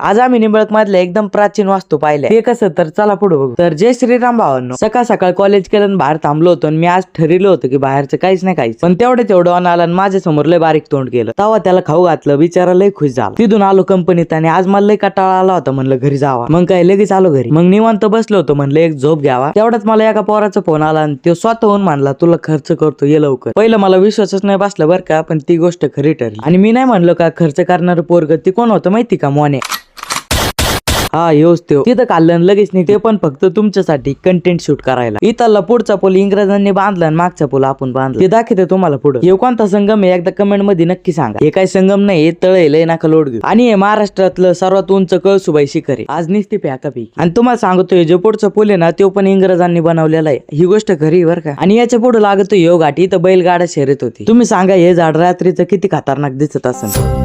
आज आम्ही निंबळक मधल्या एकदम प्राचीन वास्तू पाहिल्या. हे कसं? तर चला पुढे बघू. तर जय श्रीराम भावांनो. सकाळ सकाळ कॉलेज केलं बाहेर थांबलो होतो आणि मी आज ठरलो होतो की बाहेरचं काहीच नाही काहीच. पण तेवढे तेवढं ऑन आला आणि माझ्यासमोर लय बारीक तोंड केलं. तेव्हा त्याला खाऊ घातलं बिचारा लय खुश झाला. तिथून आलो कंपनीत आणि आज मला लय कटाळा आला होता म्हणलं घरी जावा. मग काय लगेच आलो घरी. मग निवांत बसलो होतो म्हणलं एक झोप घ्यावा. तेवढ्याच मला एका पोराचा फोन आला आणि तो स्वतःहून म्हणला तुला खर्च करतो ये लवकर. पहिलं मला विश्वासच नाही बसला बरं का पण ती गोष्ट खरी ठरली. आणि मी नाही म्हणलो का खर्च करणारं पोरग ती कोण होतं माहिती का मोने? हा योच त्यो तिथं काढलं लगेच नाही ते पण फक्त तुमच्यासाठी कंटेंट शूट करायला. इथला पुढचा पूल इंग्रजांनी बांधला आणि मागचा पूल आपण बांधला. ते दाखवते तुम्हाला पुढे. हे कोणता संगम आहे एकदा कमेंटमध्ये नक्की सांगा. हे काय संगम नाही हे तळ लय नका लोड घेऊ आणि हे महाराष्ट्रातलं सर्वात उंच कळसुबाई शिखर आहे. आज निसती प्याकापैकी. आणि तुम्हाला सांगतोय जो पुढचा पूल आहे ना तो पण इंग्रजांनी बनवलेला आहे. ही गोष्ट खरी बर बरं का. आणि याच्यापुढे लागतो यो घाट. इथं बैलगाडा शर्यत होती. तुम्ही सांगा हे झाड रात्रीचं किती खतरनाक दिसत असेल?